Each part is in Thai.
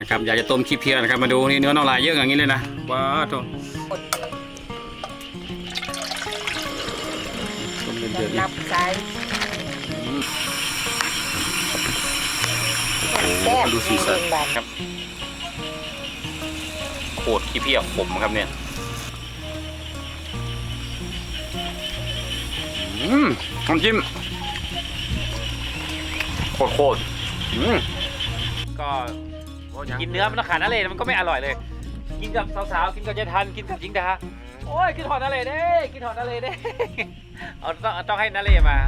นะครับอยากจะต้มขี้เพียนะครับมาดูนี่เนื้อน่องลายเยอะอย่างนี้เลยนะว้าวโถต้มเดือดๆนี่รับสายอืมแซ่บดูสีสันแบบครับโคตรขี้เพียขมครับเนี่ยอืมน้ำจิ้มโคตรโคตรอืมก็ กินเนื้อมันต้องขาดนั่นเลยมันก็ไม่อร่อยเลย กินกับสาวๆกินกับยายทันกินกับหญิงดาโอ้ยกินหอดนาเลเด้กินหอดนาเลเด้เอาต้องต้องให้นาเลมา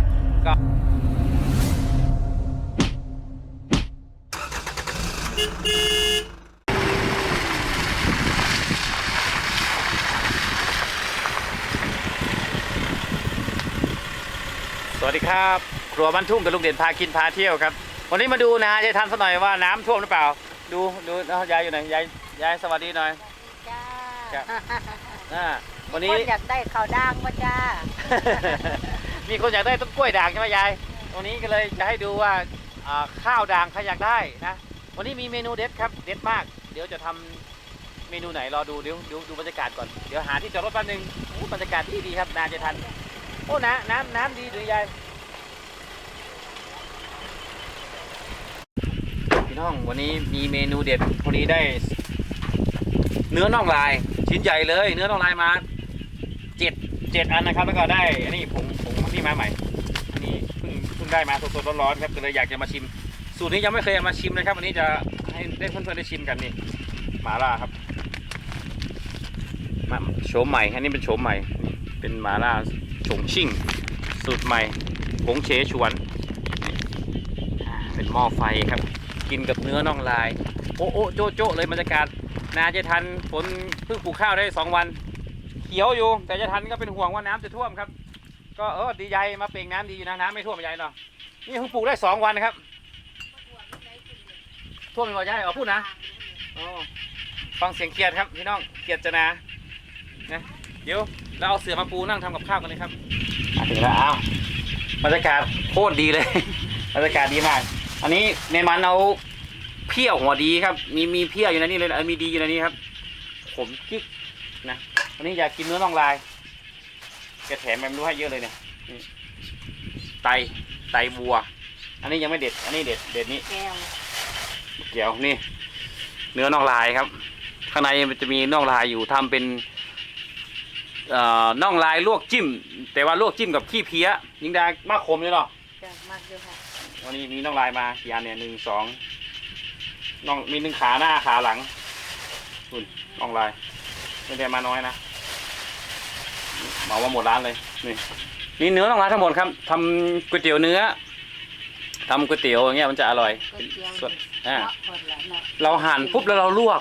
ก็สวัสดีครับ ครัวบ้านทุ่งกับลุงเด่นพากินพาเที่ยวครับ วันนี้มาดูนะยายทันสักหน่อยว่าน้ำท่วมหรือเปล่า ดูดูเอายายอยู่ไหนยายยายสวัสดีหน่อย จ้าครับอ่าวันนี้คนอยากได้ข้าวด่างมาจ้า มีคนอยากได้ต้นกล้วยด่างใช่ไหมยายตรงนี้ก็เลยจะให้ดูว่าอ่าข้าวด่างใครอยากได้นะ วันนี้มีเมนูเด็ดครับเด็ดมาก เดี๋ยวจะทำเมนูไหนรอดูเดี๋ยวดูดูบรรยากาศก่อน เดี๋ยวหาที่จอดรถแป๊บนึงโอ้บรรยากาศดีดีครับนาจะทัน โอ้น้ำน้ำน้ำดีหรือยาย พี่อง วันนี้มีเมนูเด็ดวันนี้ได้ เนื้อน่องลาย ชิ้นใหญ่เลย เนื้อน่องลายมาเจ็ดเจ็ดอันนะครับ แล้วก็ได้อันนี้ผงผงนี่มาใหม่อันนี้เพิ่งเพิ่งได้มาสดๆร้อนๆครับก็เลยอยากจะมาชิม สูตรนี้ยังไม่เคยมาชิมนะครับ วันนี้จะให้ได้เพื่อนๆได้ชิมกันนี่หมาล่าครับมาโฉมใหม่อันนี้เป็นโฉมใหม่เป็นหมาล่าฉงชิ่ง สูตรใหม่ผงเฉฉวน เป็นหม้อไฟครับ กินกับเนื้อน่องลาย โอ้โอ้โจะโจะเลยบรรยากาศนาจะทันฝนเพิ่งปลูกข้าวได้สองวัน เขียวอยู่ แต่จะทันก็เป็นห่วงว่าน้ำจะท่วมครับ ก็เออดีใจมาเปล่งน้ำดีอยู่นะน้ำไม่ท่วมใหญ่เนาะนี่เพิ่งปลูกได้สองวันครับท่วมไม่พอใจเอาพูดนะฟังเสียงเกียรติครับพี่น้องเกียรติจะนานะเดี๋ยวเราเอาเสือมาปูนั่งทำกับข้าวกันเลยครับถึงแล้วอ้าวบรรยากาศโคตรดีเลยบรรยากาศดีมาก อันนี้ในมันเอา เพี้ยวหัวดีครับ มีมีเพี้ยวอยู่ในนี้เลยเออมีดีอยู่ในนี้ครับ ผมกิ๊กนะวันนี้อยากกินเนื้อน่องลายแกแถมแมมรู้ให้เยอะเลยเนี่ยนี่ไตไตวัว อันนี้ยังไม่เด็ด อันนี้เด็ดเด็ดนี้แก้วเดี๋ยวนี่ เนื้อน่องลายครับ ข้างในมันจะมีน่องลายอยู่ทำเป็นเอ่อน่องลายลวกจิ้ม แต่ว่าลวกจิ้มกับขี้เพี้ยยิงดามากคมเลยเนาะจ้ามากด้วยค่ะวันนี้มีน่องลายมากี่อันเนี่ยหนึ่งสอง น่องมีหนึ่งขาหน้าขาหลังคุณน่องลายไม่ได้มาน้อยนะเหมาว่าหมดร้านเลยนี่นี่เนื้อน่องลายทั้งหมดครับทำก๋วยเตี๋ยวเนื้อทำก๋วยเตี๋ยวอย่างเงี้ยมันจะอร่อยก๋วยเตี๋ยวส่วนอ่าเนาะคนละเนาะเราหั่นปุ๊บแล้วเราลวก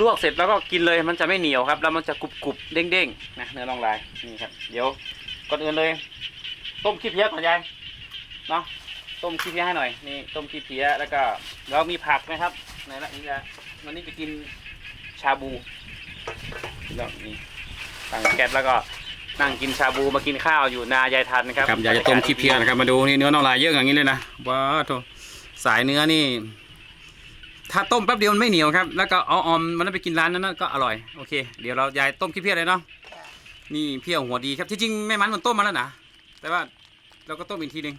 ลวกเสร็จแล้วก็กินเลยมันจะไม่เหนียวครับ แล้วมันจะกรุบกรุบๆเด้งเด้งๆนะเนื้อน่องลายนี่ครับ เดี๋ยวก่อนอื่นเลย ต้มขี้เพี้ยก่อนยายเนาะ ต้มขี้เพี้ยให้หน่อยนี่ต้มขี้เพี้ยแล้วก็เรามีผักนะครับไหนละนี่ละวันนี้จะกินชาบูแล้วนี่ตั้งแก๊สแล้วก็นั่งกินชาบูมากินข้าวอยู่นายายทันนะครับครับอยากจะต้มขี้เพี้ยนะครับมาดูนี่เนื้อน่องลายเยอะอย่างนี้เลยนะว้าวโถสายเนื้อนี่ ถ้าต้มแป๊บเดียวมันไม่เหนียวครับ แล้วก็เอาอมมันนนไปกินร้านนั้นนะก็อร่อยโอเคเดี๋ยวเรายายต้มขี้เพี้ยเลยเนาะนี่เพี้ยหัวดีครับที่จริงแม่มันมันต้มมาแล้วนะแต่ว่าเราก็ต้มอีกทีหนึ่ง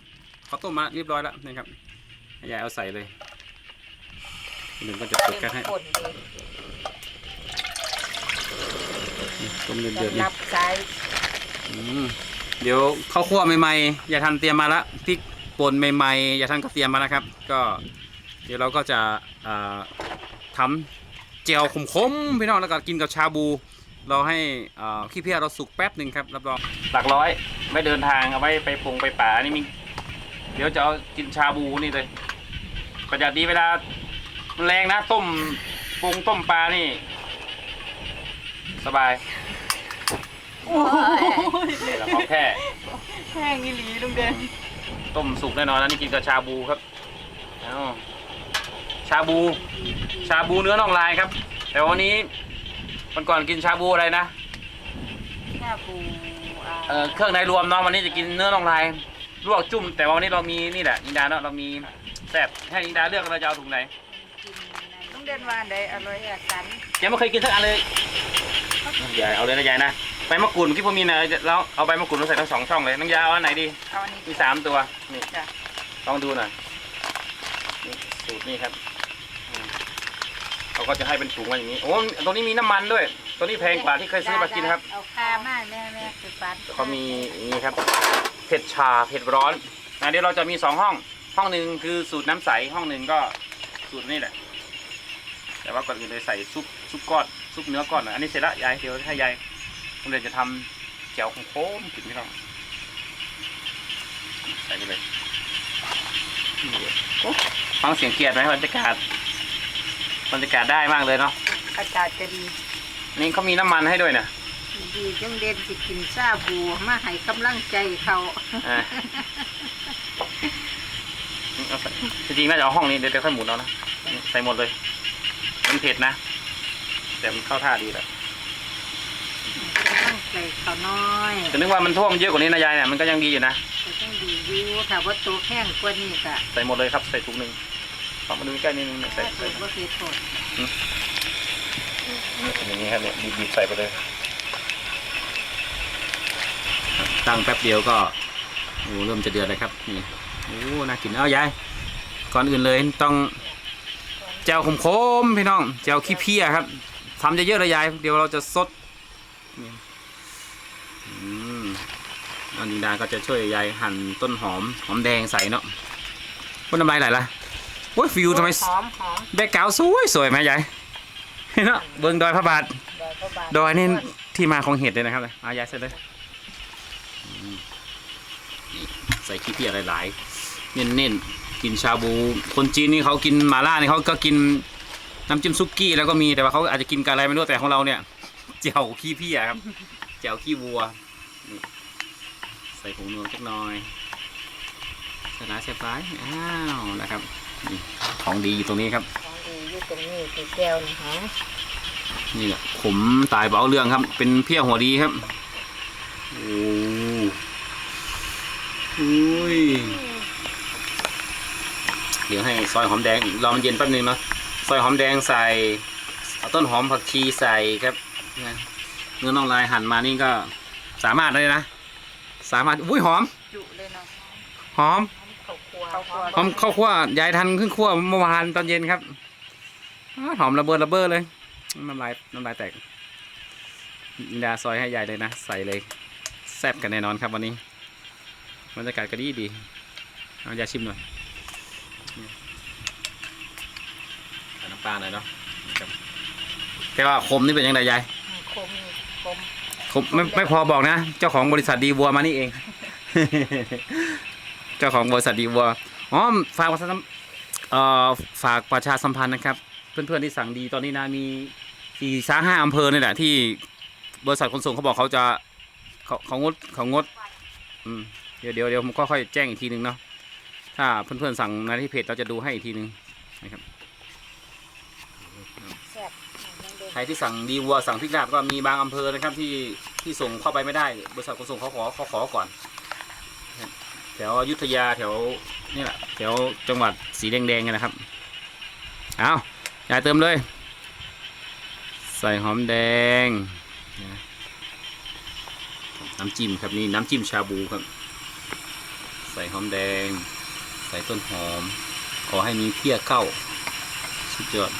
เขาต้มมาเรียบร้อยแล้วนะครับให้ยายเอาใส่เลยหนึ่งก็จะเปิดแก๊สให้คนดีต้มเดือดจะๆนี่รับสายอืมเดี๋ยวข้าวคั่วใหม่ๆอย่าทันเตรียมมาละพริกป่นใหม่ๆอย่าทันก็เตรียมมาแล้วครับ ก็เดี๋ยวเราก็จะเอ่อทำเจียวขมๆพี่น้องแล้วก็กินกับชาบู เราให้เอ่อขี้เพี้ยเราสุกแป๊บหนึ่งครับรับรองหลักร้อยไม่เดินทางเอาไว้ไปปรุงไปป่านี่มี เดี๋ยวจะเอากินชาบูนี่เลยประหยัดดีเวลามันแรงนะต้มปรุงต้มปลานี่ สบายนี่แหละของแท้แห้งอีหลีลุงเด่นต้มสุกแน่นอนแล้วนี่กินกับชาบูครับเอาชาบู ชาบูเนื้อน่องลายครับ แต่วันนี้วันก่อนกินชาบูอะไรนะชาบูอ่าเอ่อเครื่องในรวมเนาะวันนี้จะกินเนื้อน่องลาย ลวกจุ่ม แต่ว่าวันนี้เรามีนี่แหละอินดาเนาะเรามีแซ่บให้อินดาเลือกเราจะเอาถุงไหนกินในเด่นว่าได้อร่อยอะสันยังไม่เคยกินสักอันเลยยายเอาเลยนะยายนะใบมะกรูดเมื่อกี้ผมมีนะแล้วเอาใบมะกรูดมาใส่ทั้งสองช่องเลยน้องยาเอาอันไหนดีเอาอันนี้มีสามตัวนี่จ้ะลองดูหน่อยนี่สูตรนี่ครับอืมเขาก็จะให้เป็นถุงมาอย่างนี้โอ้ตัวนี้มีน้ำมันด้วย ตัวนี้แพงกว่าที่เคยซื้อมากินครับเอาคามาแม่แม่คือปันเขามีอย่างนี้ครับ เผ็ดชาเผ็ดร้อนนะเดี๋ยวเราจะมีสองห้อง ห้องหนึ่งคือสูตรน้ำใสห้องหนึ่งก็สูตรนี่แหละ แต่ว่าก่อนอื่นเลยใส่ซุปซุปก้อนซุปเนื้อก้อนหน่อยอันนี้เสร็จละยายเดี๋ยวให้ยายผมเลยจะทำแจ่วของโค้งกินไม่ต้องใส่ไปเลยโอ้ฟังเสียงเกียดไหมบรรยากาศบรรยากาศได้มากเลยเนาะอากาศจะดีนี่เขามีน้ำมันให้ด้วยนะ ดีจังเด่นสิกินซาบูมาให้กำลังใจเขาอ่าเอาใส่จริงๆน่าจะเอาห้องนี้เดี๋ยวเดี๋ยวค่อยหมุนเอานะใส่หมดเลย มันเผ็ดนะ แต่มันเข้าท่าดีแหละกำลังใจเขาน้อยแต่นึกว่ามันท่วมเยอะกว่านี้นะยายเนี่ยมันก็ยังดีอยู่นะ ก็ต้องดีอยู่ถ้าว่าตัวแห้งกว่านี้ก็ใส่หมดเลยครับ ใส่ถุงหนึ่งลองมาดูใกล้นิดนึงเนี่ยใส่ถ้าใส่ตัวบ่เคยโทษเป็นอย่างนี้ครับเนี่ยบีบๆใส่ไปเลย ตั้งแป๊บเดียวก็โอ้เริ่มจะเดือดเลยครับนี่โอ้น่ากินเอายายก่อนอื่นเลยต้องแจวขมๆพี่น้องแจวขี้เพี้ยครับทำเยอะๆเลยยายเดี๋ยวเราจะซดนี่อืมอันนี้ดาก็จะช่วยยายหั่นต้นหอมหอมแดงใส่เนาะพ่นน้ำลายไหลละโอ้ยฟิวทำไมหอมหอมแบกกราวด์สวยสวยไหมยายเห็นเนาะเบิ่งดอยพระบาทดอยพระบาทดอยนี่ที่มาของเห็ดเลยนะครับอายายเสร็จเลยอืมนี่ ใส่ขี้เพียหลายๆ เน้นๆ กินชาบู คนจีนนี่เขากินหมาล่านี่เขาก็กินน้ำจิ้มซุกี้แล้วก็มีแต่ว่าเขาอาจจะกินกับอะไรไม่รู้แต่ของเราเนี่ยเจียวขี้เพียครับเจียวขี้วัวนี่ใส่ผงนัวจักหน่อยสลาเสียบร้ายอ้าวนะครับนี่ของดีอยู่ตรงนี้ครับของดีอยู่ตรงนี้คือแก้วนี่หอมนี่แหละผมตายเบเอาเรื่องครับ เป็นเพี้ยหัวดีครับโอ้ อุ้ย เดี๋ยวให้ซอยหอมแดงรอมันเย็นแป๊บนึงเนาะซอยหอมแดงใส่เอาต้นหอมผักชีใส่ครับนะเนื้อน่องลายหั่นมานี่ก็สามารถเลยนะ สามารถอุ้ยหอมจุเลยเนาะหอมข้าวคั่วข้าวคั่วหอมข้าวคั่วยายทันขึ้นคั่วเมื่อวานตอนเย็นครับอ้าวหอมระเบิดระเบ้อเลยน้ำลายน้ำลายแตกอินดาซอยให้ยายเลยนะ ใส่เลยแซ่บกันแน่นอนครับวันนี้ บรรยากาศก็ดีดีเอายาชิมหน่อยใส่น้ำปลาหน่อยเนาะครับแต่ว่าคมนี่เป็นยังไงยายคมคมคมไม่ไม่พอบอกนะ เจ้าของบริษัทดีวัวมานี่เอง เจ้าของบริษัทดีวัวอ๋อฝากประชาสัมเอ่อฝากประชาสัมพันธ์นะครับ เพื่อนๆที่สั่งดีตอนนี้นะมีสี่สาห้าอำเภอนี่แหละที่บริษัทขนส่งเขาบอกเขาจะเขาเขางดเขางด อืมเดี๋ยวเดี๋ยวเดี๋ยวผมก็ค่อยแจ้งอีกทีหนึ่งเนาะถ้าเพื่อนๆสั่งในที่เพจเราจะดูให้อีกทีหนึ่งนะครับแซ่บยังเด่นใครที่สั่งดีวัวสั่งพริกลาบก็มีบางอำเภอนะครับที่ที่ส่งเข้าไปไม่ได้ บริษัทขนส่งเขาขอเขาขอก่อนนะครับแถวอยุธยาแถวนี่แหละแถวจังหวัดสีแดงๆกันนะครับเอาอย่าเติมเลย ใส่หอมแดงนะน้ำจิ้มครับนี่น้ำจิ้มชาบูครับ ใส่หอมแดง ใส่ต้นหอม ขอให้มีเพี้ยเข้า สุดยอด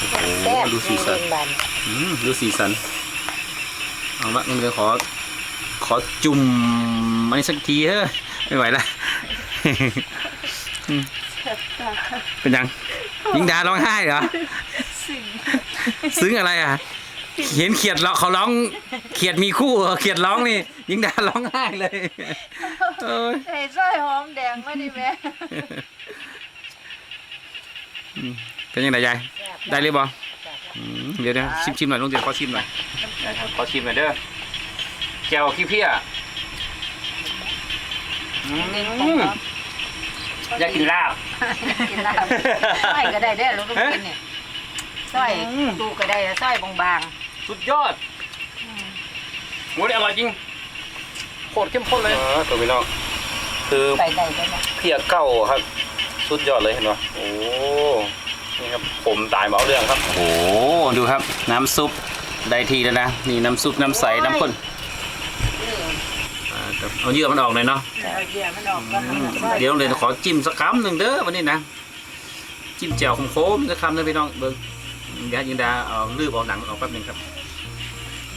โอ้โหแซ่บดูสีสันยังเด่นบานอืมดูสีสัน เอาละงั้นเดี๋ยวขอ ขอจุ่มมันสักทีเฮ้ยไม่ไหวละอืมเป็นยังยิงดาร้องไห้เหรอสิ่งซึ้งอะไรอะ เห็นเขียดร้องเขาร้องเขียดมีคู่เหรอเขียดร้องนี่ยิงดาร้องไห้เลยเอ้ยใส่สร้อยหอมแดงไม่ได้แม่เป็นยังไงยายแซ่บได้หรือเปล่าแซ่บอืมเดี๋ยวเดี๋ยวชิมชิมหน่อยลุงเดี๋ยวขอชิมหน่อยนะครับขอชิมหน่อยเด้อแจ่วขี้เพี้ยอืเด่นมอยากกินลาบ กินลาบสร้อยก็ได้ได้อลูกลูกกินเนี่ยสร้อยอืมตูก็ได้สร้อยบาง สุดยอดหมูนี่อร่อยจริงโคตรเข้มข้นเลยตัวพี่น้องคือใส่ได้ได้ไหมเพียเก้าครับ สุดยอดเลยเห็นปะโอ้นี่ครับผมตายมาเอาเรื่องครับ โอ้ดูครับ น้ำซุปได้ทีแล้วนะนี่น้ำซุปน้ำใสน้ำข้นอ่าครับเอาเยื่อมันออกหน่อยเนาะเอาเยี่ยมันออกก็อืมมันเดี๋ยวโรงเรียนขอจิ้มสักคำหนึ่งเด้อวันนี้นะ จิ้มแจ่วโค้งๆสักคำเลยพี่น้องเบิ้ง ยิงดายิงดาเอาลืบเอาหนังออกแป๊บหนึงครับ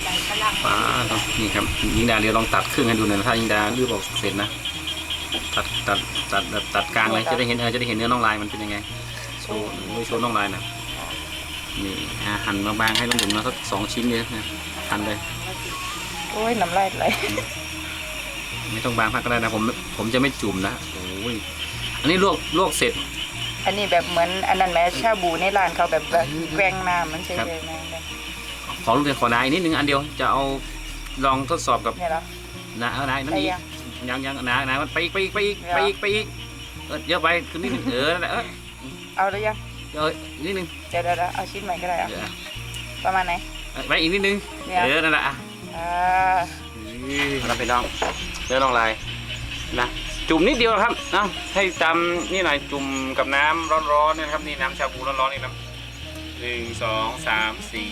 ใส่พลังป้าดนี่ครับยิงดาเดี๋ยวลองตัดครึ่งให้ดูหน่อยนะถ้ายิงดาลืบออกเสร็จนะตัดตัดตัดแบบตัดกลางเลยจะได้เห็นเออจะได้เห็นเนื้อน่องลายมันเป็นยังไงโชว์ไม่โชว์น่องลายนะนี่อะหั่นบางๆให้ลุงถุงนะสักสองชิ้นเนี่ยนะหั่นเลยโอ้ยน้ำลายไหลไม่ต้องบางมากก็ได้นะผมผมจะไม่จุ่มนะโอ้ยอันนี้ลวกลวกเสร็จ อันนี้แบบเหมือนอันนั้นแหมชาบูในร้านเขาแบบแบบแกว่งน้ำมันใช่ครับไหมแม่ขอลูกเรียนขอได้นิดนึงอันเดียวจะเอาลองทดสอบกับเนี่ยเหรอ นะเอานายนั่นได้อีกยังยังยังนะนะมันไปอีกไปอีกไปอีกเหรอไปอีกไปอีกเออเยอะไปคือนิดนึงเออนั่นแหละเออเอาหรือยังเออนิดนึงเดี๋ยวเดี๋ยวเดี๋ยวเอาชิ้นใหม่ก็ได้เอาเดี๋ยวประมาณไหนเออไปอีกนิดนึงเนี่ย เออนั่นแหละอะอ่าเราไปน้องเนื้อน้องลายนะ จุ่มนิดเดียวนะครับนะให้จำนี่หน่อยจุ่มกับน้ำร้อนๆเนี่ยนะครับนี่น้ำชาบูร้อนๆนี่นะหนึ่งสองสามสี่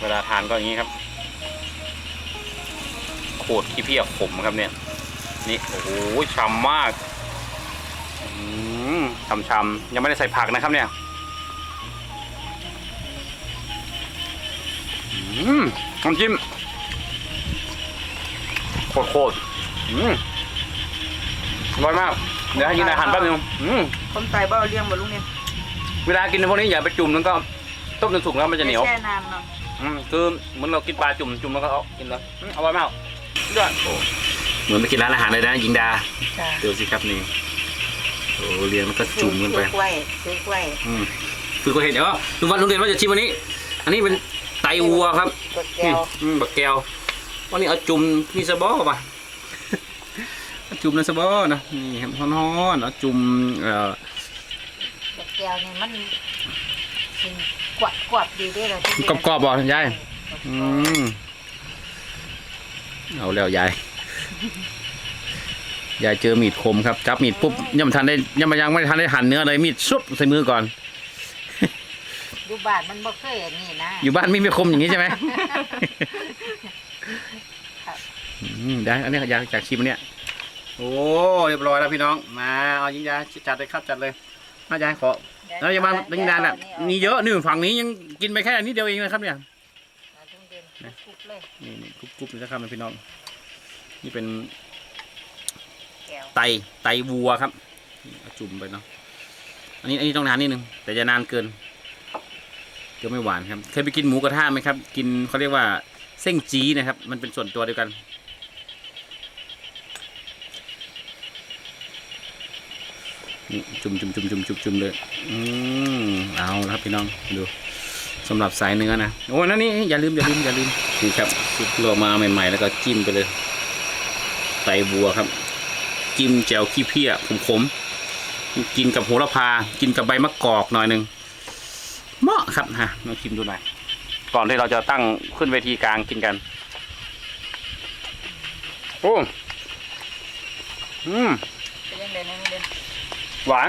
เวลาทานก็อย่างนี้ครับโคตรขี้เพียบขมครับเนี่ย นี่โอ้โหฉ่ำมากอืมฉ่ำๆยังไม่ได้ใส่ผักนะครับเนี่ยอืมน้ำจิ้ม โคตรโคตรอืมอร่อยมาก เดี๋ยวให้กินอาหารแป๊บนึงอืมคนตายบ่เอาเลี้ยงบ่ลุงเนี่ยเวลากินพวกนี้อย่าไปจุ่มแล้วก็ต้มจนสุกแล้วมันจะเหนียวแช่น้ำเนาะอืมคือเหมือนเรากินปลาจุ่มจุ่มแล้วก็เอากินเลยอืมอร่อยมากด้วยเหมือนไปกินร้านอาหารเลยนะยิงดาจ้าดูสิครับนี่โอ้เรียงแล้วก็จุ่มกันไปซื้อกล้วยซื้อกล้วยอืมคือก็เห็นเดี๋ยวลุงวันลุงเรียนว่าจะชิมวันนี้ อันนี้เป็นไตวัวครับกดแก้วอืมบักแก้ว วันนี้เอาจุ่มนี่สะบอป่ะเอาจุ่มในสะบอนะนี่ครับฮ้อนๆเอาจุ่มเอ่อกดแก้วนี่มันกินกวาดกวาดดีด้วยเลยที่กรอบๆบ่ยายอืมเอาแล้วยายยายเจอมีดคมครับจับมีดปุ๊บยังไม่ทันได้ยังไม่ยังไม่ทันได้หั่นเนื้อเลยมีดซุบใส่มือก่อนดูบ้านมันบ่เคยอันนี้นะอยู่บ้านมีดไม่คมอย่างนี้ใช่ไหม ครับอืมได้อันนี้อยากจากชิมอันเนี่ย โอ้เรียบร้อยแล้วพี่น้อง มาเอายิงยาจัดเลยครับจัดเลยมายายขอแล้วยังมายิงดานอะมีเยอะนี่ฝั่งนี้ยังกินไปแค่อันนี้เดียวเองนะครับเนี่ยเอาทุเรียนคุกเลยนี่นี่กรุบกรุบเลยนะครับพี่น้อง นี่เป็นแก้วไตไตวัวครับเอาจุ่มไปเนาะอันนี้อันนี้ต้องนานนิดนึงแต่จะนานเกินเดี๋ยวไม่หวานครับ เคยไปกินหมูกระทะไหมครับ กินเขาเรียกว่าเส้นจีนะครับ มันเป็นส่วนตัวเดียวกัน จุ่มจุ่มจุ่มจุ่มจุ่มจุ่มเลยอืมเอาครับพี่น้องดูสำหรับสายเนื้อนะโอ้นั่นนี่อย่าลืมอย่าลืมอย่าลืมนี่ครับซุปโลมาใหม่ๆ แล้วก็จิ้มไปเลยไตบัวครับ จิ้มแจ่วขี้เพี้ยขมๆกินกับโหระพา กินกับใบมะกอกหน่อยหนึ่งเหมาะครับฮะลองชิมดูหน่อยก่อนที่เราจะตั้งขึ้นเวทีกลางกินกันโอ้อืม หวาน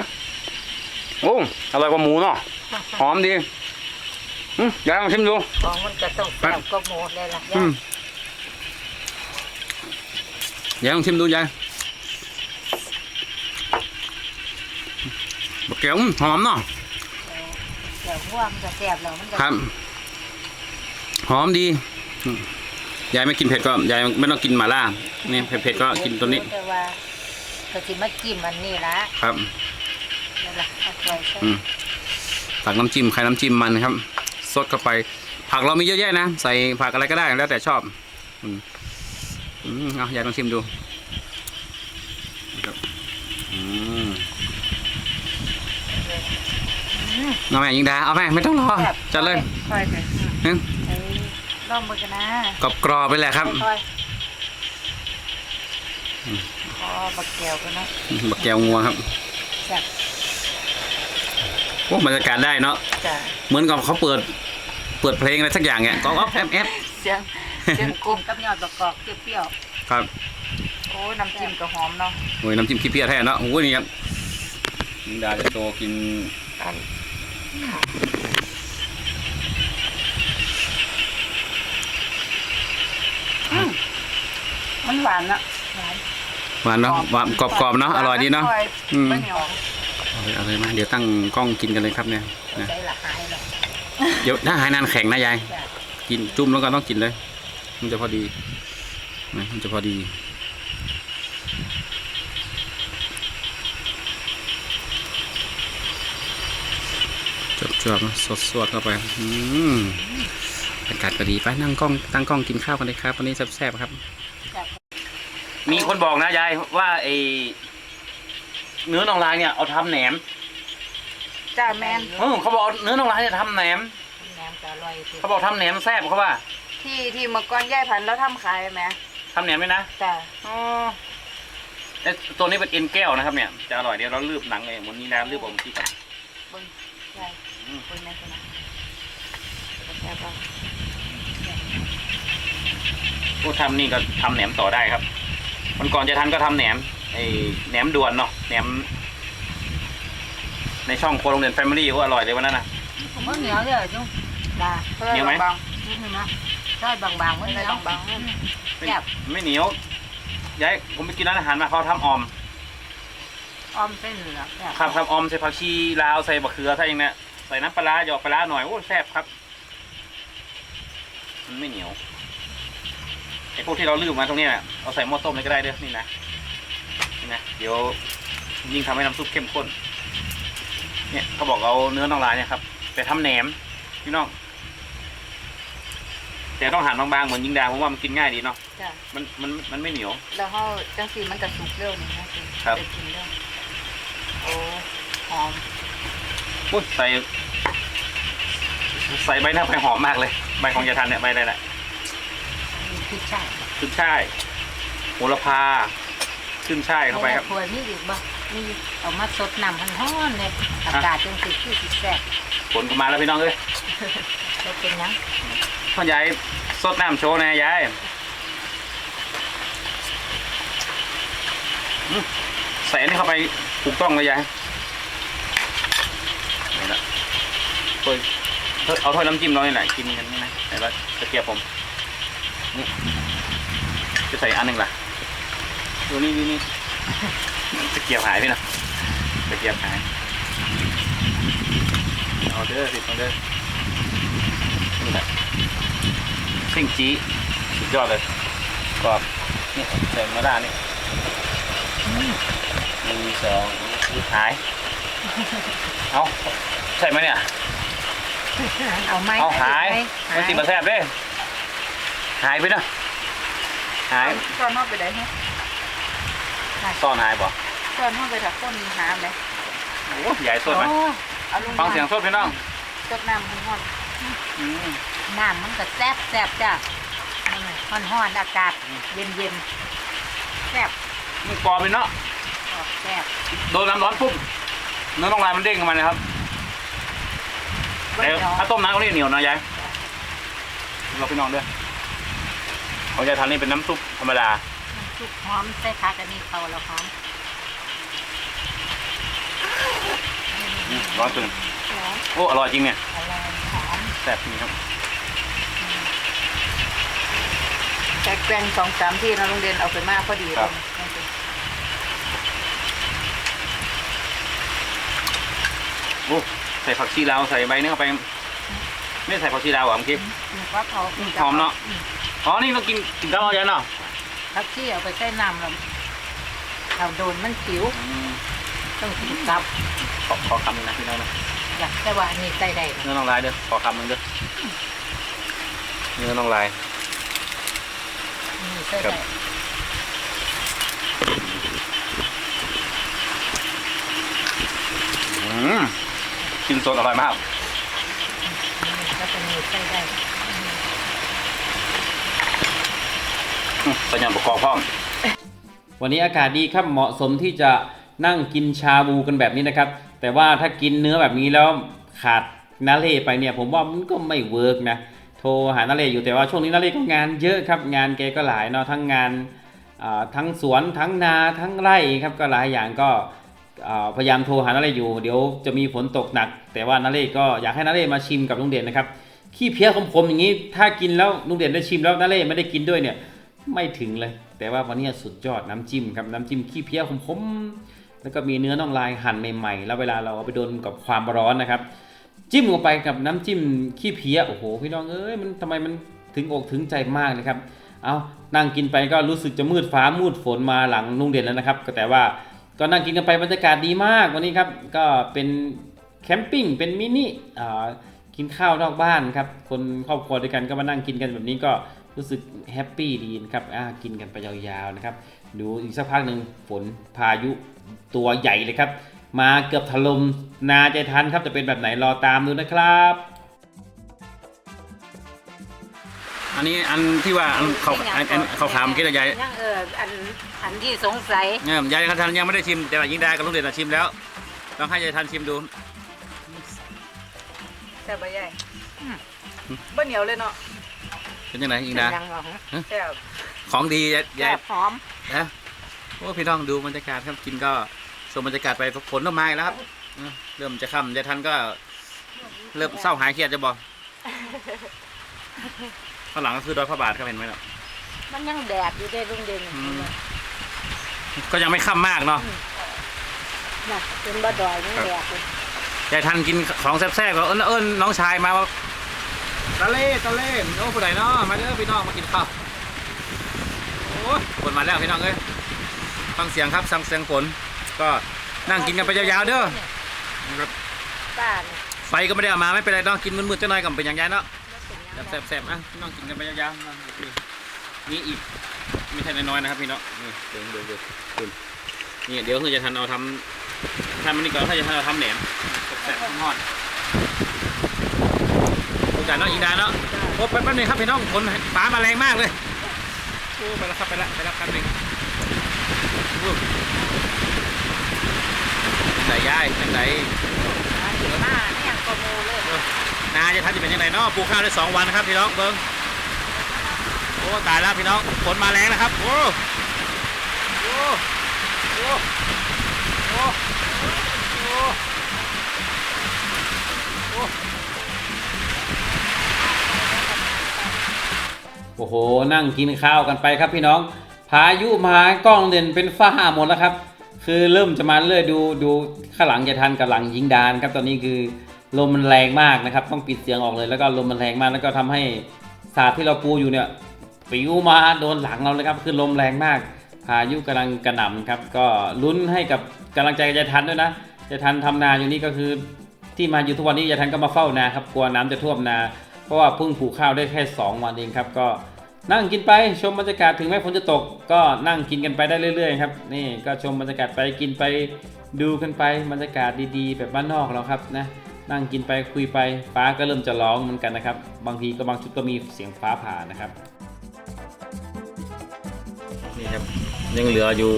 โอ้อร่อยกว่าหมูเนาะหอมดีอืมยายลองชิมดูของมันจะต้องแซ่บก็หมดเลยล่ะอืมยายลองชิมดูยายบะเกียวอืมหอมเนาะเดี๋ยวง่วงจะแซ่บแล้วมันจะครับหอมดีอืมยายไม่กินเผ็ดก็ยายไม่ต้องกินหม่าล่านี่เผ็ดๆก็กินตัวนี้แต่ว่าก็สิมาจิ้มอันนี้ละครับ ตักน้ำจิ้มใครน้ำจิ้มมันครับ สดเข้าไป ผักเรามีเยอะแยะนะ ใส่ผักอะไรก็ได้แล้วแต่ชอบอืมอืมเอายายลองชิมดูนะครับอืมน้องแม่ยิงดาเอาไหมไม่ต้องรอแซ่บจัดเลยค่อยๆไปหึเอ้ยลองมือกันนะกรอบกรอบๆไปแหละครับค่อยๆอ๋อบักแก้วกันนะบักแก้วงัวครับ แซ่บโอ้บรรยากาศได้เนาะจ้ะเหมือนกับเขาเปิดเปิดเพลงอะไรสักอย่างเนี่ยก็อ๊อฟแอฟแอฟเสียงเสียงกลมกับยอดบักกอกเปรี้ยวครับๆอ้ยน้ำจิ้มก็หอมเนาะโอ้ยน้ำจิ้มขี้เพี้ยแท้เนาะโอ้ยนี่ครับนิงดาจะโตกินมันหวานนะหวานหวานเนาะหวานกรอบๆเนาะอร่อยดีเนาะ อืม ไม่เหนียว เอาเลยเอาเลยมาเดี๋ยวตั้งกล้องกินกันเลยครับเนี่ยนะใจละหายเลยเดี๋ยวถ้าหายนานแข็งนะยายจ้ะกินจุ่มแล้วก็ต้องกินเลย มันจะพอดีนะมันจะพอดีจบจบๆนะสดสดๆเข้าไปอืมอากาศก็ดีไปนั่งกล้องตั้งกล้องกินข้าวกันเลยครับวันนี้แซ่บๆครับ มีคนบอกนะยายว่าไอ เนื้อน่องลายเนี่ยเอาทำแหนมจ้าแมนเออเขาบอกเอาเนื้อน่องลายเนี่ยทำแหนมแหนมก็อร่อยสิเขาบอกทำแหนมแซ่บเขาว่าที่ที่เมื่อก่อนย่ายพันธุ์แล้วทำขายไหมทำแหนมไหมนะจ้าอ๋อแต่ตัวนี้เป็นเอ็นแก้วนะครับเนี่ยจะอร่อยเดี๋ยวเราลืบหนังเองวันนี้นะลืบอมที่ก่อนเบิ้งใช่อืมเบิ้งแม่คนนั้นแซ่บป่ะพวกทำนี่ก็ทำแหนมต่อได้ครับวันก่อนจะทันก็ทำแหนม ไอแหนมด่วนเนาะแหนม ในช่องโครัวโรงเรียนแฟมิลี่ก็อร่อยเลยวันนั้นนะ ผมว่าเหนียวเลยจุ๊บจ้าเหนียวไหมบางๆนี่นะใช่บางๆไม่เหนียวบางๆไม่แซ่บไม่เหนียวย้ายผมไปกินร้านอาหารมาเขาทำออมอ้อมเส้นเหลืองแซ่บครับครับออมใส่ผักชีลาวใส่บะเขือใส่อย่างเนี้ยใส่น้ำปลาร้าหยอกปลาร้าหน่อยโอ้แซ่บครับ มันไม่เหนียวไอ้พวกที่เราลืมมาตรงเนี้ยเอาใส่หม้อต้มเลยก็ได้เด้อนี่นะ นี่นะเดี๋ยวยิ่งทำให้น้ำซุปเข้มข้น เนี่ยเขาบอกเอาเนื้อน่องลายเนี่ยครับ แต่ทำแหนมพี่น้อง แต่ต้องหั่นบางๆเหมือนยิงดาเพราะว่ามันกินง่ายดีเนาะจ้ามันมันมันไม่เหนียว แล้วเขาจังสีมันกระสุกเร็วนี่นะสิครับได้กินเร็วโอ้หอมอุ้ยใส่ใส่ใบหน้าไปหอมมากเลย ใบของยาทันเนี่ยใบอะไรแหละมีพริกช่ายขึ้นช่ายโหระพา ขึ้นช่ายเข้าไปครับถั่วนี่อีกบ่นี่เอามาสดน้ำมันร้อนเลยอากาศจังสีคือสิแซ่บผลก็มาแล้วพี่น้องเอ้ยแล้วเป็นหยังพ่อยายสดน้ำโชว์แน่ยายอืมใส่อันนี้เข้าไปถูกต้องเลยยายนี่ละถ้วยเฮ้ยเอาถ้วยน้ำจิ้มเรานี่แหละกินกันนี่นะไหนว่าตะเกียบผมนี่จะใส่อันหนึ่งล่ะ ดูนี่นี่นี่ตะเกียบหายพี่นะตะเกียบหายเอาเด้อสิเอาเด้อนี่แหละซิ่งจี้สุดยอดเลยกรอบนี่ใส่มะระนี่หนึ่งสองสุดท้าย เอาใช่ไหมเนี่ย เอาไหมเอาหายไหมันติดมาแทบเด้หายไปเนาะหายตอนนอกไปได้ไหมซ่อนหายบ่ตอนนอกไปถักต้นหาไหมโอ้ใหญ่สดไหมโอ้เอาลงฟังเสียงสดพี่น้องจดน้ำมันร้อนอืมน้ำมันก็แซ่บแซ่บจ้ะมันร้อนๆอากาศเย็นเย็นๆแซ่บมันกรอบไปเนาะออกแซ่บโดนน้ำร้อนปุ๊บเนื้อต้องลายมันเด้งขึ้นมาเลยครับเบิ้แต่ลเนาะถ้าต้มน้ำก็นี่เหนียวนะยายเราพี่น้องด้วยของยายทานนี่เป็นน้ำซุปธรรมดา ซุปหอมใส่ผักอันนี้เขาแล้วหอมอืมร้อนจนหอมโอ้อร่อยจริงเนี่ยอร่อยหอมแซ่บจริงครับแจกแกงสองสามที่นะโรงเรียนเอาไปมากพอดีเลยโอ้ใส่ผักชีลาวใส่ใบนี้เข้าไป ไม่ใส่ผักชีลาวเหรอะเมื่อกี้นี่ก็เขาหอมเนาะ อ๋อ นี่เรากินกินกับอะไรเนาะ ผักชีเอาไปใส่น้ำแล้วเอาโดนมันผิวต้องกินกับขอขอคำหนึงนะพี่น้องนะอยากแต่ว่าอันนี้ใส่ได้นะเนื้อน้องลายเด้อขอคำหนึงเด้อเนื้อน้องลาย อันนี่ใส่ครัได้บอืมกินสดอร่อยมากแล้วก็นี่ใส่ได้ อืม สัญญาณประกอบพร้อมวันนี้อากาศดีครับเหมาะสมที่จะนั่งกินชาบูกันแบบนี้นะครับ แต่ว่าถ้ากินเนื้อแบบนี้แล้วขาดนาเล่ไปเนี่ย ผมว่ามันก็ไม่เวิร์กนะโทรหานาเล่อยู่แต่ว่าช่วงนี้นาเล่ก็งานเยอะครับ งานแกก็หลายเนาะทั้งงานทั้งสวนทั้งนาทั้งไร่ครับก็หลายอย่างก็พยายามโทรหานาเล่อยู่ เดี๋ยวจะมีฝนตกหนัก แต่ว่านาเล่ก็อยากให้นาเล่มาชิมกับลุงเด่นนะครับขี้เพี้ยขมๆอย่างนี้ ถ้ากินแล้วลุงเด่นได้ชิมแล้วนาเล่ไม่ได้กินด้วยเนี่ย ไม่ถึงเลย แต่ว่าวันนี้สุดยอดน้ำจิ้มครับน้ำจิ้มขี้เพี้ยขมๆแล้วก็มีเนื้อน่องลายหั่นใหม่ๆ แล้วเวลาเราเอาไปโดนกับความร้อนนะครับ จิ้มลงไปกับน้ำจิ้มขี้เพี้ยโอ้โหพี่น้องเอ้ยมันทำไมมันถึงอกถึงใจมากนะครับเอานั่งกินไปก็รู้สึกจะมืดฟ้ามืดฝนมาหลังลุงเด่นแล้วนะครับ ก็แต่ว่าก็นั่งกินกันไปบรรยากาศดีมากวันนี้ครับก็เป็นแคมปิ้งเป็นมินิอ่ากินข้าวนอกบ้านครับคนครอบครัวด้วยกันก็มานั่งกินกันแบบนี้ก็ รู้สึกแฮปปี้ดีนะครับอ่ากินกันไปยาวๆนะครับดูอีกสักพักหนึ่งฝนพายุตัวใหญ่เลยครับ มาเกือบถล่มนาใจทันครับจะเป็นแบบไหนรอตามดูนะครับ อันนี้อันที่ว่าอันเขาอันอันเขาขาวเมื่อกี้นะยายยังเอออันอันที่สงสัยเนี่ยยายทันยังไม่ได้ชิม แต่ว่ายิงได้กับลุงเด่นนะชิมแล้วต้องให้ยายทันชิมดูแซ่บใบใหญ่บ่เหนียวเลยเนาะ เป็นยังไงยิงดายังหรอแซ่บของดียายแซ่ยายบหอมนะโอ้พี่น้องดูบรรยากาศครับกินก็ชมบรรยากาศไปฝนเริ่มมาอีกแล้วครับเออเริ่มจะค่ำยายทันก็ เริ่มเศร้าหายเครียดจะบอก ข้างหลังก็คือดอยพระบาทครับเห็นไหมเนาะมันยังแดดอยู่ได้ลุงเด่นอืม ก็ยังไม่ค่ำมากเนาะน่ะเป็นบ่ดอยนี่แดดเลยยายทันกินของแซ่บๆก็เอิ้นเอิ้นน้องชายมาว่า ตะเล่ตะเล่โอ้ผู้ใดเนาะมาเด้อพี่น้องมากินข้าวโอ้ยฝนมาแล้วพี่น้องเอ้ยฟังเสียงครับฟังเสียงฝนก็นั่งกินกันไปยาวๆเด้อนะครับป้าเนี่ยไฟก็ไม่ได้เอามาไม่เป็นไรเนาะกินมืดๆจะหน่อยกับเป็นอย่างยายเนาะบ่เป็นหยังแซ่บๆอะพี่น้องกินกันไปยาวๆนะนี่อีกไม่ใช่น้อยๆนะครับพี่น้องนี่เดี๋ยวเดี๋ยวเดี๋ยวคุณนี่เดี๋ยวคือจะทันเอาทำทำมันนี่ก่อนถ้าจะทันเอาทำแหนมแซ่บๆทอด โอกาสเนาะอีกดาเนาะโอ้แป๊บนึงครับพี่น้องฝนฟ้ามาแรงมากเลยโอ้ไปแล้วครับไปแล้วไปแล้วครับหนึ่งโอ้ไหนยายไหนหน้าเนี่ยก็โมเลยนาจะทันจะเป็นยังไงเนาะปลูกข้าวได้สองวันนะครับพี่น้องเบิ้งโอ้ตายแล้วพี่น้องฝนมาแรงนะครับโอ้โอ้โอ้โอ้ อ้โห นั่งกินข้าวกันไปครับพี่น้อง พายุมากล้องเด่นเป็นฝ้าหมดแล้วครับ คือเริ่มจะมาเรื่อยดูดูข้างหลังจะทันกับหลังยิงดานครับตอนนี้คือลมมันแรงมากนะครับ ต้องปิดเสียงออกเลยแล้วก็ลมมันแรงมากแล้วก็ทำให้สาดที่เราปูอยู่เนี่ยปิวมาโดนหลังเราเลยครับคือลมแรงมาก พายุกำลังกระหน่ำครับ ก็ลุ้นให้กับกำลังใจกับยายทันด้วยนะยายทันทำนาอยู่นี่ก็คือที่มาอยู่ทุกวันนี้ยายทันก็มาเฝ้านาครับกลัวน้ำจะท่วมนา เพราะว่าเพิ่งปลูกข้าวได้แค่ 2 วันเองครับก็ นั่งกินไปชมบรรยากาศถึงแม้ฝนจะตก ก็นั่งกินกันไปได้เรื่อยๆครับนี่ก็ชมบรรยากาศไปกินไปดูกันไปบรรยากาศดีๆ แบบบ้านนอกเราครับนะนั่งกินไปคุยไปฟ้าก็เริ่มจะร้องเหมือนกันนะครับ บางทีก็บางชุดก็มีเสียงฟ้าผ่านะครับนี่ครับยังเหลืออยู่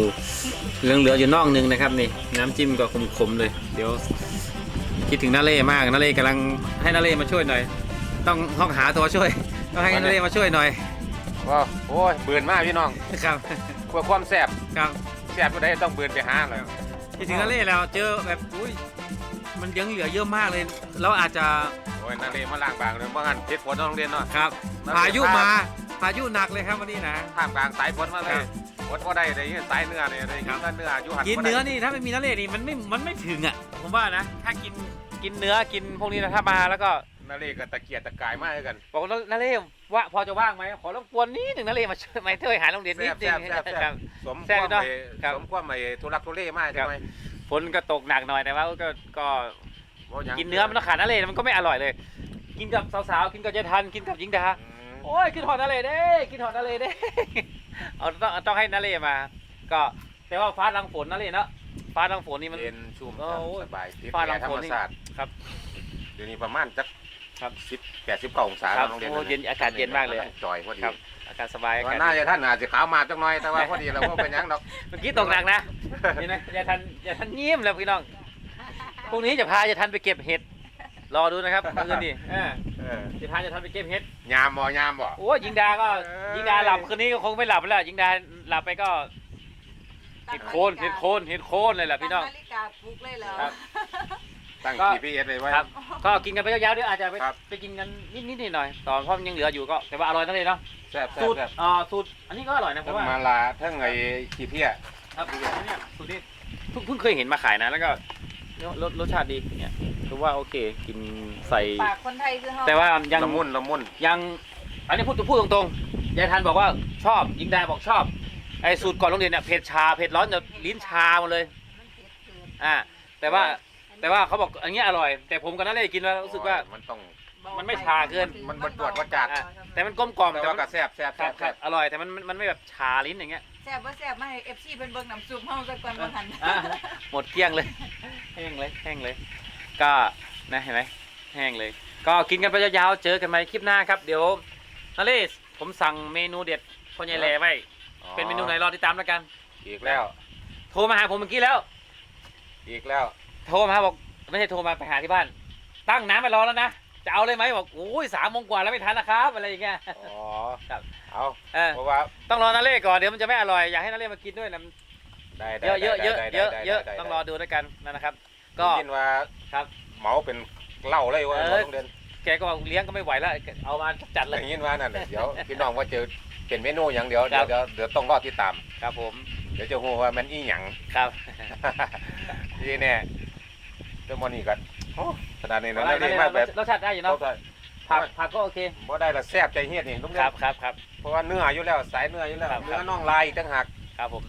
ยังเหลืออยู่นอกนึงนะครับนี่น้ำจิ้มก็ขมๆเลย เดี๋ยวคิดถึงนาเล่มากนาเล่กำลังให้นาเล่มาช่วยหน่อย ต้องต้องหาตัวช่วยต้องให้นาเล่มาช่วยหน่อย ว้าวโอ้ยเบื่อมากพี่น้องครับเพื่อความแซ่บครับแซ่บก็ได้ต้องเบื่อไปหาเลยคิดถึงนาเล่แล้วเจอแบบอุ้ยมันยังเหลือเยอะมากเลย เราอาจจะโอ้ยนาเรมาล้างบางเลยเมื่อกันเพชรฝนโรงเรียนเนาะครับนาเล่พายุมาพายุหนักเลยครับวันนี้นะท่ามกลางสายฝนมาเลครัยบฝนก็ได้เลยสายเนื้อเนี่ยเลยครักิบนเนื้ออยู่หันกินบ่ได้เนื้อนี่ถ้าไม่มีนาเล่นี่มันไม่มันไม่ถึงอะผมว่านะ ถ้ากินกินเนื้อกินพวกนี้นะถ้ามาแล้วก็นาเรก็ตะเกียกตะกายมากเลยกันบอกว่านาเล่ ว่าพอจะว่างไหมขอรบกวนนิดหนึ่งนาเล่มาช่วยมาช่วยหาโรงเรียนนิดแซ่นึบงแซ่บแซ่บแซ่ครับบสมคแซ่บวามเนอะไอ้ครับ สมความไอ้ทุลักทุเลมากใช่ไหมฝนก็ตกหนักหน่อยแต่ว่าก็ก็บ่หยังกินเนื้อมันต้องขาดนาเล่มันก็ไม่อร่อยเลย กินกับสาวๆกินกับเจทันกินกับหญิงดา อืม โอ้ยกินหอดนาเล่เด้กินหอดนาเล่เด้ เอาต้องต้องให้นาเล่มา ก็แต่ว่าฟ้ารังฝนนาเล่เนาะฟ้ารังฝนนี่มัน เย็นชุ่มโอ้โหสบายติดฟ้าแอรังร์ธรฝรนมนี่ ศาสตร์ครับ เดี๋ยวนี้ประมาณจัก ครับสิบแปดสิบเก้าองศาครับโรงเรียนโอ้เย็นอากาศเย็นมากเลยจอยพอดีครับ อากาศสบายอาว่ากาศน่าจะท่านอาจจะขาวมาจักหน่อยแต่ว่าพอดีเราก็เป็นหยังดอกเมื่อกี้ตกหนักนะนี่นะอย่าทันอย่าทันยิ้มแล้วพี่น้องพรุ่งนี้จะพาอย่าทันไปเก็บเห็ดรอดูนะครับเมื่อคืนนี้เออเอเออเดี๋ยวพาจะทำเป็นเกมเฮ็ดยามบ่ยามบ่โอ้ยยิงดาก็เอ้ยยิงดาหลับคืนนี้ก็คงไม่หลับแล้วยิงดาหลับไปก็เห็ดโคนเห็ดโคนเห็ดโคนเลยแหละพี่น้องตั้นาฬิกาปลุกเลยเหรอครับ ตั้ง ก็ GPS เลยไว้ ครับ ก็กินกันไปยาวๆเดี๋ยวอาจจะไปครับ ไปกินกันนิดๆหน่อยๆตอนเพราะมันยังเหลืออยู่ก็แต่ว่าอร่อยนั่นเลยเนาะแซ่บแซ่สูบตรแซ่บอ่าสูตรอันนี้ก็อร่อยนะผมทั้งว่ามาลาทั้งไอ้ขี้เพี้ยครับเนี่ยสูตรนี้เพิ่งเพิ่งเคยเห็นมาขายนะแล้วก็รสรสชาติดีเนี่ยคือว่าโอเคกินใส่ ปากคนไทยคือเฮาแต่ว่ายัง ละมุนละมุน ยังอันนี้พูดพูดตรงๆ ยายทันบอกว่าชอบ ยิงดาบอกชอบ ไอ้สูตรก่อนโรงเรียนเนี่ยเผ็ดชาเผ็ดร้อนจะลิ้นชาหมดเลย มันเผ็ดเกินอ่าแต่ว่า แต่ว่าเขาบอกอันเนี้ยอร่อย แต่ผมกับนั่นเลยกินแล้วรู้สึกว่ามันต้อง มันไม่ชาเกิน มันบ่จวดบ่จัดอะแต่มันกลมกล่อมแต่แต่ว่ามันก็แซ่บแซ่บครัแซ่บบคแซ่รับ บอร่อยแต่มันมันมันไม่แบบชาลิ้นอย่างเงี้ยแซ่บบ่แซ่บมาให้ FC เพิ่นเบิ่งน้ำซุปเฮาซะก่อนบ่ทันอะหมดเกลี้ยงเลย แห้งเลยแห้งเลย ก็นะเห็นไหมแห้งเลย ก็กินกันไปยาวๆเจอกันใหม่คลิปหน้าครับเดี๋ยวนาเลสผมสั่งเมนูเด็ดพ่อใหญ่แหล่ไว้เป็นเมนูไหนรอติดตามแล้วกัน อีกแล้ว โทรมาหาผมเมื่อกี้แล้ว อีกแล้ว โทรมาบอกไม่ใช่โทรมาไปหาที่บ้าน ตั้งน้ำไปรอแล้วนะจะเอาเลยไหมบอกโอ้ยสามโมงกว่าแล้วไม่ทันนะครับอะไรอย่างเงี้ยอ๋อครับเอาเออเพราะว่าต้องรอนาเล่ก่อนเดี๋ยวมันจะไม่อร่อยอยากให้นาเล่มากินด้วยนะได้เยอะเยอะเยอะได้เยอะได้เยอะได้ต้องรอดูด้วยกันนะครับ ก็ก็ยินว่าครับเหมาเป็นเหล้าเลยว่าเออโรงเรียนแกก็บอกเลี้ยงก็ไม่ไหวแล้วเอามาจัดเลได้ยยินว่านั่นน่ะเดี๋ยวพี่น้องว่าเจอเป็นเมนูอย่างเดียวคเดี๋รัยวบเดี๋ยวเดี๋ยวต้องรอติดตามครับผมเดี๋ยวจะฮู้ว่ามันอีหยังครับนี่แน่เจ้ามันนี่กันโอ้ขนาดนี้นะนาได้เล่มาแบบรสชาติได้อยู่เนาะเข้าใจผักผักก็โอเคบ่ได้ละแซ่บใจเฮ็ดนี่ลุงคเรียรับนครับครับเพราะว่าเนื้ออยู่แล้วสายเนื้ออยู่แล้วครับเนื้อน่องลายอีกต่างหากครับผม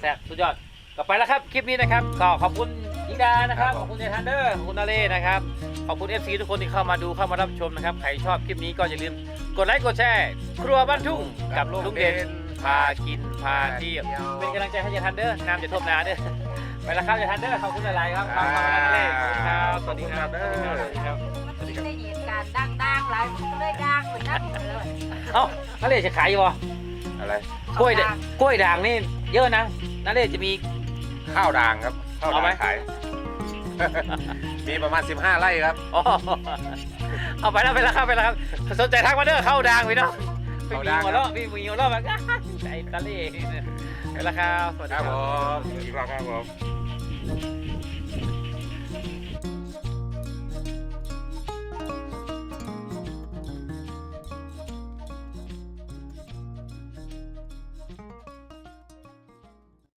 แซ่บสุดยอดก็ไปแล้วครับคลิปนี้นะครับก็ขอบคุณยิงดานะครับขอบคุณเจทันเดอร์ขอบคุณนาเล่นะครับขอบคุณ FC ทุกคนที่เข้ามาดูเข้ามารับชมนะครับใครชอบคลิปนี้ก็อย่าลืมกดไลค์กดแชร์ครัวบ้านทุ่งกับลุงเด่นพากินพาเที่ยวเป็นกำลังใจให้ยายทันเดอร์น้ำจะท่วมนาเด้อ ไปแล้วครับยายทันเดอร์ขอบคุณหลายๆครับขอบคุณนาเล่ครับสวัสดีครับสวัสดีครับสวัสดีครับมันได้เหตุการณ์ดังๆหลายมันก็เลยดังเหมือนนั้นเลยเอ้านาเล่จะขายอยู่บ่อะไรกล้วยด่างกล้วยด่างนี่เยอะนะนาเล่จะมีข้าวด่างครับข้าวเอาไหมด่างขายมีประมาณ 15 ไร่ครับอ๋อเอาไปแล้วไปแล้วครับไปแล้วครับสนใจทักมาเด้อเข้าด่างไปเนาะไปมีหัวเราะมีมีหัวเราะแบบใจนาเล่ไปแล้วครับสวัสคดีรับคผรับมอีกรอบครับผม Thank you.